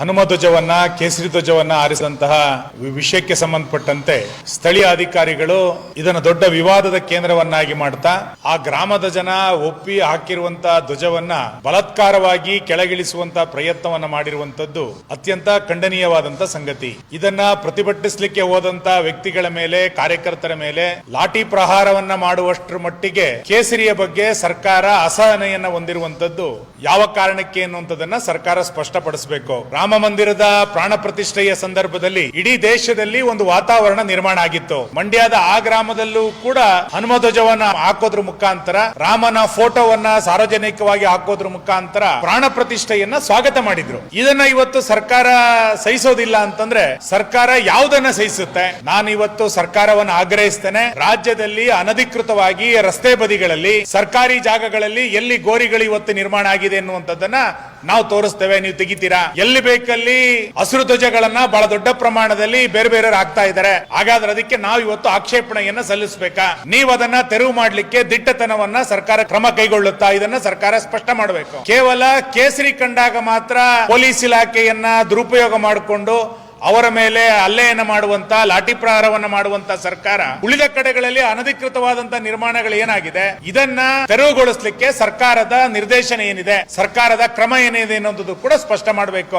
ಹನುಮ ಧ್ವಜವನ್ನ, ಕೇಸರಿ ಧ್ವಜವನ್ನ ಆರಿಸಿದಂತಹ ವಿಷಯಕ್ಕೆ ಸಂಬಂಧಪಟ್ಟಂತೆ ಸ್ಥಳೀಯ ಅಧಿಕಾರಿಗಳು ಇದನ್ನು ದೊಡ್ಡ ವಿವಾದದ ಕೇಂದ್ರವನ್ನಾಗಿ ಮಾಡ್ತಾ, ಆ ಗ್ರಾಮದ ಜನ ಒಪ್ಪಿ ಹಾಕಿರುವಂತಹ ಧ್ವಜವನ್ನ ಬಲತ್ಕಾರವಾಗಿ ಕೆಳಗಿಳಿಸುವಂತಹ ಪ್ರಯತ್ನವನ್ನ ಮಾಡಿರುವಂತದ್ದು ಅತ್ಯಂತ ಖಂಡನೀಯವಾದಂತಹ ಸಂಗತಿ. ಇದನ್ನ ಪ್ರತಿಭಟಿಸಲಿಕ್ಕೆ ಹೋದಂತ ವ್ಯಕ್ತಿಗಳ ಮೇಲೆ, ಕಾರ್ಯಕರ್ತರ ಮೇಲೆ ಲಾಠಿ ಪ್ರಹಾರವನ್ನ ಮಾಡುವಷ್ಟರ ಮಟ್ಟಿಗೆ ಕೇಸರಿಯ ಬಗ್ಗೆ ಸರ್ಕಾರ ಅಸಹನೆಯನ್ನ ಹೊಂದಿರುವಂತದ್ದು ಯಾವ ಕಾರಣಕ್ಕೆ ಎನ್ನುವಂಥದ್ದನ್ನ ಸರ್ಕಾರ ಸ್ಪಷ್ಟಪಡಿಸಬೇಕು. ಮಂದಿರದ ಪ್ರಾಣ ಪ್ರತಿಷ್ಠೆಯ ಸಂದರ್ಭದಲ್ಲಿ ಇಡೀ ದೇಶದಲ್ಲಿ ಒಂದು ವಾತಾವರಣ ನಿರ್ಮಾಣ ಆಗಿತ್ತು. ಮಂಡ್ಯದ ಆ ಗ್ರಾಮದಲ್ಲೂ ಕೂಡ ಹನುಮ ಧ್ವಜವನ್ನ ಹಾಕೋದ್ರ ಮುಖಾಂತರ, ರಾಮನ ಫೋಟೋವನ್ನ ಸಾರ್ವಜನಿಕವಾಗಿ ಹಾಕೋದ್ರ ಮುಖಾಂತರ ಪ್ರಾಣ ಪ್ರತಿಷ್ಠೆಯನ್ನ ಸ್ವಾಗತ ಮಾಡಿದ್ರು. ಇದನ್ನ ಇವತ್ತು ಸರ್ಕಾರ ಸಹಿಸೋದಿಲ್ಲ ಅಂತಂದ್ರೆ ಸರ್ಕಾರ ಯಾವುದನ್ನ ಸಹಿಸುತ್ತೆ? ನಾನು ಇವತ್ತು ಸರ್ಕಾರವನ್ನು ಆಗ್ರಹಿಸ್ತೇನೆ. ರಾಜ್ಯದಲ್ಲಿ ಅನಧಿಕೃತವಾಗಿ ರಸ್ತೆ ಬದಿಗಳಲ್ಲಿ, ಸರ್ಕಾರಿ ಜಾಗಗಳಲ್ಲಿ ಎಲ್ಲಿ ಗೋರಿಗಳು ಇವತ್ತು ನಿರ್ಮಾಣ ಆಗಿದೆ ಎನ್ನುವಂಥದ್ದನ್ನ ನಾವು ತೋರಿಸ್ತೇವೆ, ನೀವು ತೆಗಿತೀರಾ? ಎಲ್ಲಿ ಬೇಕಲ್ಲಿ ಹಸಿರು ಧ್ವಜಗಳನ್ನ ಬಹಳ ದೊಡ್ಡ ಪ್ರಮಾಣದಲ್ಲಿ ಬೇರೆ ಬೇರೆ ಆಗ್ತಾ ಇದ್ದಾರೆ. ಹಾಗಾದ್ರೆ ಅದಕ್ಕೆ ನಾವು ಇವತ್ತು ಆಕ್ಷೇಪಣೆಯನ್ನ ಸಲ್ಲಿಸಬೇಕಾ? ನೀವು ಅದನ್ನ ತೆರವು ಮಾಡ್ಲಿಕ್ಕೆ ದಿಟ್ಟತನವನ್ನ ಸರ್ಕಾರ ಕ್ರಮ ಕೈಗೊಳ್ಳುತ್ತಾ? ಇದನ್ನ ಸರ್ಕಾರ ಸ್ಪಷ್ಟ ಮಾಡಬೇಕು. ಕೇವಲ ಕೇಸರಿ ಕಂಡಾಗ ಮಾತ್ರ ಪೊಲೀಸ್ ಇಲಾಖೆಯನ್ನ ದುರುಪಯೋಗ ಮಾಡಿಕೊಂಡು ಅವರ ಮೇಲೆ ಹಲ್ಲೆಯನ್ನ ಮಾಡುವಂತ, ಲಾಠಿ ಪ್ರಹಾರವನ್ನ ಮಾಡುವಂತ ಸರ್ಕಾರ ಉಳಿದ ಕಡೆಗಳಲ್ಲಿ ಅನಧಿಕೃತವಾದಂತ ನಿರ್ಮಾಣಗಳು ಏನಾಗಿದೆ? ಇದನ್ನ ತೆರವುಗೊಳಿಸಲಿಕ್ಕೆ ಸರ್ಕಾರದ ನಿರ್ದೇಶನ ಏನಿದೆ? ಸರ್ಕಾರದ ಕ್ರಮ ಏನಿದೆ ಅನ್ನೋದು ಕೂಡ ಸ್ಪಷ್ಟ ಮಾಡಬೇಕು.